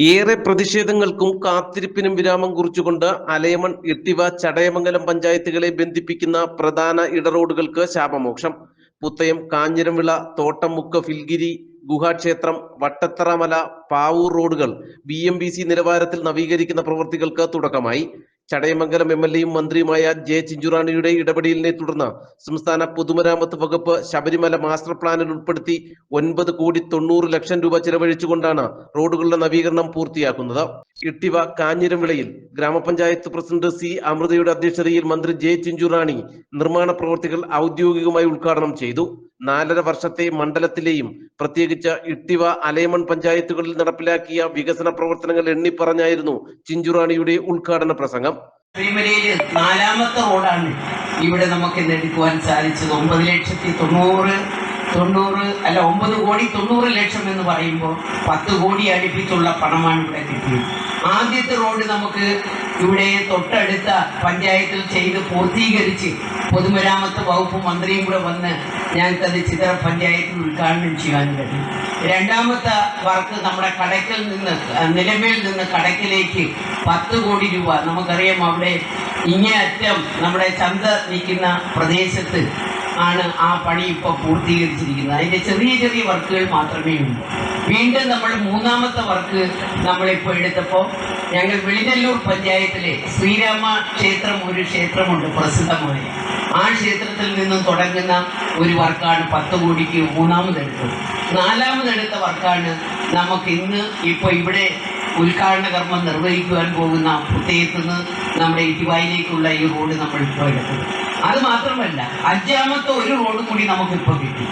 ഏറെ പ്രതിഷേധങ്ങൾക്കും കാത്തിരിപ്പിനും വിരാമം കുറിച്ചുകൊണ്ട് അലയമൺ ഇട്ടിവ ചടയമംഗലം പഞ്ചായത്തുകളെ ബന്ധിപ്പിക്കുന്ന പ്രധാന ഇടറോഡുകൾക്ക് ശാപമോക്ഷം. പുത്തയം കാഞ്ഞിരംവിള തോട്ടമുക്ക് ഫിൽഗിരി ഗുഹാക്ഷേത്രം വട്ടത്തറമല പാവൂർ റോഡുകൾ ബി എം ബി സി നിലവാരത്തിൽ നവീകരിക്കുന്ന പ്രവൃത്തികൾക്ക് തുടക്കമായി. ചടയമംഗലം എം എൽ എയും മന്ത്രിയുമായ ജെ ചിഞ്ചുറാണിയുടെ ഇടപെടലിനെ തുടർന്ന് സംസ്ഥാന പൊതുമരാമത്ത് വകുപ്പ് ശബരിമല മാസ്റ്റർ പ്ലാനിൽ ഉൾപ്പെടുത്തി ഒൻപത് കോടി തൊണ്ണൂറ് ലക്ഷം രൂപ ചെലവഴിച്ചുകൊണ്ടാണ് റോഡുകളുടെ നവീകരണം പൂർത്തിയാക്കുന്നത്. ഇട്ടിവ കാഞ്ഞിരംവിളയിൽ ഗ്രാമപഞ്ചായത്ത് പ്രസിഡന്റ് സി അമൃതയുടെ അധ്യക്ഷതയിൽ മന്ത്രി ജെ ചിഞ്ചുറാണി നിർമ്മാണ പ്രവൃത്തികൾ ഔദ്യോഗികമായി ഉദ്ഘാടനം ചെയ്തു. നാലര വർഷത്തെ മണ്ഡലത്തിലെയും പ്രത്യേകിച്ച് ഇട്ടിവ അലയമൺ പഞ്ചായത്തുകളിൽ നടപ്പിലാക്കിയ വികസന പ്രവർത്തനങ്ങൾ എണ്ണിപ്പറഞ്ഞായിരുന്നു ചിഞ്ചുറാണിയുടെ ഉദ്ഘാടന പ്രസംഗം. നാലാമത്തെ റോഡാണ് ഇവിടെ നമുക്ക് എടുക്കുവാൻ സാധിച്ചത്. ഒമ്പത് ലക്ഷത്തി തൊണ്ണൂറ് തൊണ്ണൂറ് അല്ല ഒമ്പത് കോടി തൊണ്ണൂറ് ലക്ഷം എന്ന് പറയുമ്പോൾ പത്ത് കോടി അടുപ്പിച്ചുള്ള പണമാണ് ഇവിടെ കിട്ടിയത്. ആദ്യത്തെ റോഡ് നമുക്ക് ഇവിടെ തൊട്ടടുത്ത പഞ്ചായത്തിൽ ചെയ്ത് പൂർത്തീകരിച്ച് പൊതുമരാമത്ത് വകുപ്പ് മന്ത്രിയും കൂടെ വന്ന് ഞങ്ങൾക്കത് ചിത്ര പഞ്ചായത്തിൽ ഉദ്ഘാടനം ചെയ്യാൻ കഴിയും രണ്ടാമത്തെ വർക്ക് നമ്മുടെ കടയ്ക്കൽ നിന്ന് നിലമേൽ നിന്ന് കടയ്ക്കലേക്ക് പത്ത് കോടി രൂപ. നമുക്കറിയാം അവിടെ ഇങ്ങേ അറ്റം നമ്മുടെ ചന്ത നിൽക്കുന്ന പ്രദേശത്ത് ആണ് ആ പണി ഇപ്പോൾ പൂർത്തീകരിച്ചിരിക്കുന്നത്. അതിന്റെ ചെറിയ ചെറിയ വർക്കുകൾ മാത്രമേ ഉള്ളൂ. വീണ്ടും നമ്മൾ മൂന്നാമത്തെ വർക്ക് നമ്മളിപ്പോൾ എടുത്തപ്പോൾ ഞങ്ങൾ വെളിനല്ലൂർ പഞ്ചായത്തിലെ ശ്രീരാമ ക്ഷേത്രം ഒരു ക്ഷേത്രമുണ്ട് പ്രസിദ്ധമായ. ആ ക്ഷേത്രത്തിൽ നിന്നും തുടങ്ങുന്ന ഒരു വർക്കാണ് പത്ത് കോടിക്ക് മൂന്നാമതെടുത്തത്. നാലാമതെടുത്ത വർക്കാണ് നമുക്ക് ഇന്ന് ഇപ്പോൾ ഇവിടെ ഉദ്ഘാടന കർമ്മം നിർവഹിക്കുവാൻ പോകുന്ന പുത്തയത്ത് നിന്ന് നമ്മുടെ ഇരുവായിലേക്കുള്ള ഈ റോഡ് നമ്മൾ ഇപ്പോൾ എടുത്തത്. അത് മാത്രമല്ല അഞ്ചാമത്തെ ഒരു റോഡ് കൂടി നമുക്കിപ്പോൾ കിട്ടി.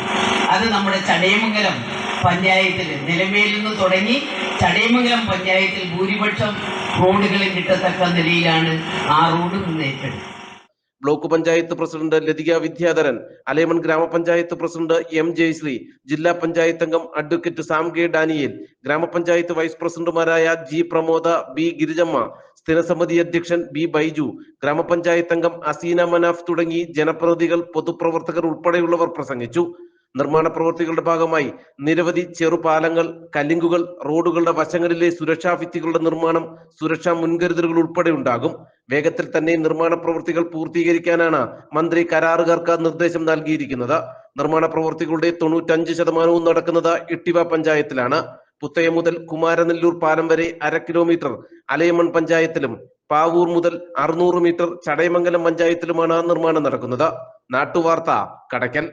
അത് നമ്മുടെ ചടയമംഗലം പഞ്ചായത്തിൽ നിലമേലിൽ നിന്ന് തുടങ്ങി ചടയമംഗലം പഞ്ചായത്തിൽ ഭൂരിപക്ഷം റോഡുകളും കിട്ടത്തക്ക നിലയിലാണ് ആ റോഡ് നിന്ന് ബ്ലോക്ക് പഞ്ചായത്ത് പ്രസിഡന്റ് ലതിക വിദ്യാധരൻ അലേമൺ ഗ്രാമപഞ്ചായത്ത് പ്രസിഡന്റ് എം ജയശ്രീ ജില്ലാ പഞ്ചായത്ത് അംഗം അഡ്വക്കേറ്റ് സാം കെ ഡാനിയേൽ ഗ്രാമപഞ്ചായത്ത് വൈസ് പ്രസിഡന്റുമാരായ ജി പ്രമോദ ബി ഗിരിജമ്മ സ്ഥിരസമിതി അധ്യക്ഷൻ ബി ബൈജു ഗ്രാമപഞ്ചായത്ത് അംഗം അസീന മനാഫ് തുടങ്ങി ജനപ്രതിനിധികൾ പൊതുപ്രവർത്തകർ ഉൾപ്പെടെയുള്ളവർ പ്രസംഗിച്ചു. നിർമ്മാണ പ്രവൃത്തികളുടെ ഭാഗമായി നിരവധി ചെറുപാലങ്ങൾ കല്ലിങ്കുകൾ റോഡുകളുടെ വശങ്ങളിലെ സുരക്ഷാ ഭിത്തികളുടെ നിർമ്മാണം സുരക്ഷാ മുൻകരുതലുകൾ ഉൾപ്പെടെ ഉണ്ടാകും. വേഗത്തിൽ തന്നെ നിർമ്മാണ പ്രവൃത്തികൾ പൂർത്തീകരിക്കാനാണ് മന്ത്രി കരാറുകാർക്ക് നിർദ്ദേശം നൽകിയിരിക്കുന്നത്. നിർമ്മാണ പ്രവൃത്തികളുടെ തൊണ്ണൂറ്റഞ്ച് ശതമാനവും നടക്കുന്നത് ഇട്ടിവ പഞ്ചായത്തിലാണ്. പുത്തയ മുതൽ കുമാരനെല്ലൂർ പാലം വരെ അര കിലോമീറ്റർ അലയമൺ പഞ്ചായത്തിലും പാവൂർ മുതൽ അറുന്നൂറ് മീറ്റർ ചടയമംഗലം പഞ്ചായത്തിലുമാണ് നിർമ്മാണം നടക്കുന്നത്. നാട്ടുവാർത്ത കടയ്ക്കൽ.